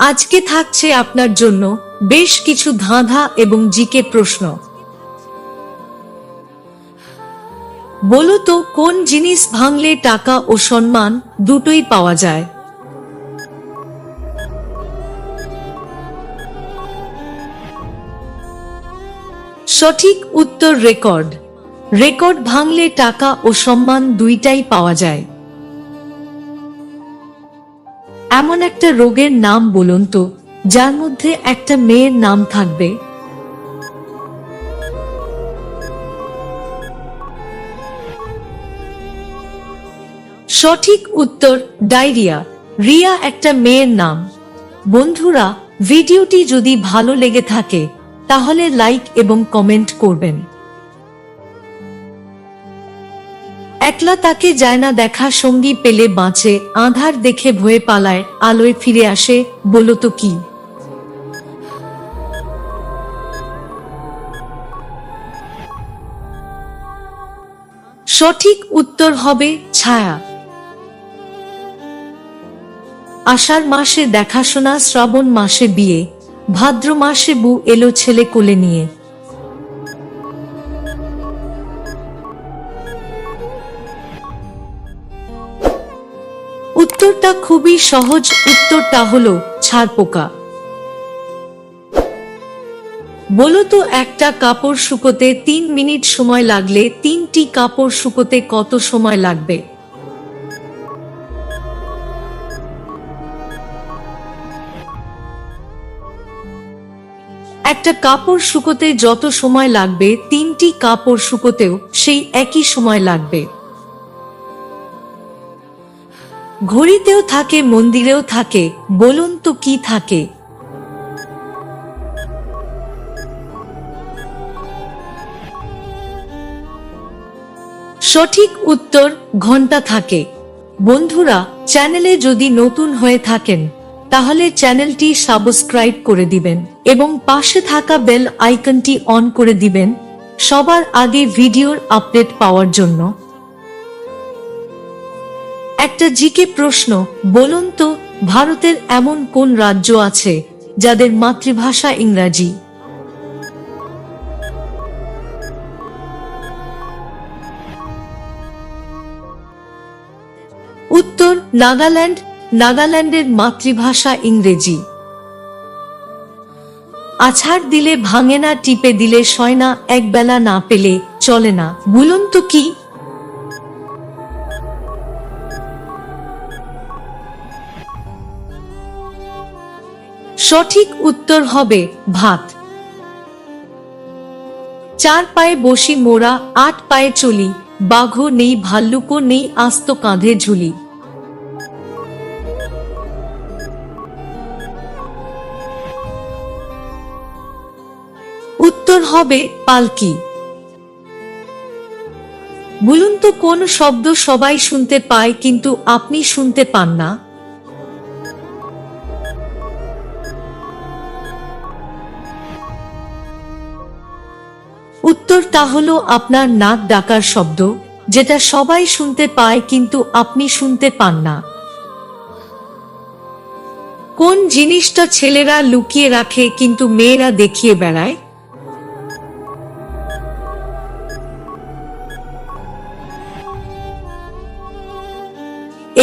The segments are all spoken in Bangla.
আজকে থাকছে আপনার জন্য বেশ কিছু ধাঁধা এবং জিকে প্রশ্ন। বলো তো, কোন জিনিস ভাঙলে টাকা ও সম্মান দুটোই পাওয়া যায়? সঠিক উত্তর রেকর্ড। রেকর্ড ভাঙলে টাকা ও সম্মান দুইটাই পাওয়া যায়। এমন একটা রোগের নাম বলুন তো, যার মধ্যে একটা মেয়ের নাম থাকবে। সঠিক উত্তর, ডায়রিয়া। রিয়া একটা মেয়ের নাম। বন্ধুরা, ভিডিওটি যদি ভালো লেগে থাকে, তাহলে লাইক এবং কমেন্ট করবেন। একলা তাকে যায় না দেখা সঙ্গী পেলে বাঁচে, আধার দেখে ভয়ে পালায়, আলোয় ফিরে আসে, বলো তো কি? সঠিক উত্তর হবে ছায়া। আষাঢ় মাসে দেখাশোনা, শ্রাবণ মাসে বিয়ে, ভাদ্র মাসে বু এলো ছেলে কোলে নিয়ে। উত্তরটা খুবই সহজ, উত্তরটা হলো ছাড় পোকা। বলো তো একটা কাপড় শুকোতে তিন মিনিট সময় লাগলে তিনটি কাপড় শুকোতে কত সময় লাগবে? একটা কাপড় শুকোতে যত সময় লাগবে, তিনটি কাপড় শুকোতেও সেই একই সময় লাগবে। ঘড়িতেও থাকে, মন্দিরেও থাকে, বলুন তো কি থাকে? সঠিক উত্তর, ঘণ্টা থাকে। বন্ধুরা, চ্যানেলে যদি নতুন হয়ে থাকেন, তাহলে চ্যানেলটি সাবস্ক্রাইব করে দিবেন এবং পাশে থাকা বেল আইকনটি অন করে দিবেন সবার আগে ভিডিওর আপডেট পাওয়ার জন্য। একটা জিকে প্রশ্ন, বলুন তো, ভারতের এমন কোন রাজ্য আছে যাদের মাতৃভাষা ইংরাজি? উত্তর, নাগাল্যান্ড, নাগাল্যান্ডের মাতৃভাষা ইংরেজি। আছাড় দিলে ভাঙে না, টিপে দিলে সয় না, একবেলা না পেলে চলে না। বলুন তো কি? সঠিক উত্তর হবে ভাত। চার পায়ে বসি মোরা আট পায়ে চলি, বাঘও নেই, ভাল্লুকও নেই, আস্ত কাঁধে ঝুলি। উত্তর হবে পালকি। বলুন তো কোন শব্দ সবাই শুনতে পায়, কিন্তু আপনি শুনতে পান না? উত্তরটা হলো আপনার নাক ডাকার শব্দ, যেটা সবাই শুনতে পায় কিন্তু আপনি শুনতে পান না। কোন জিনিসটা ছেলেরা লুকিয়ে রাখে কিন্তু মেয়েরা দেখিয়ে বেড়ায়?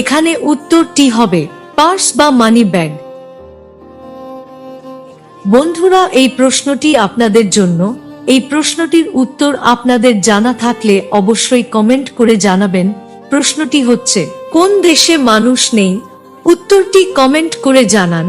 এখানে উত্তরটি হবে, পার্স বা মানি ব্যাগ। বন্ধুরা, এই প্রশ্নটি আপনাদের জন্য। এই প্রশ্নটির উত্তর আপনাদের জানা থাকলে অবশ্যই কমেন্ট করে জানাবেন। প্রশ্নটি হচ্ছে, কোন দেশে মানুষ নেই? উত্তরটি কমেন্ট করে জানান।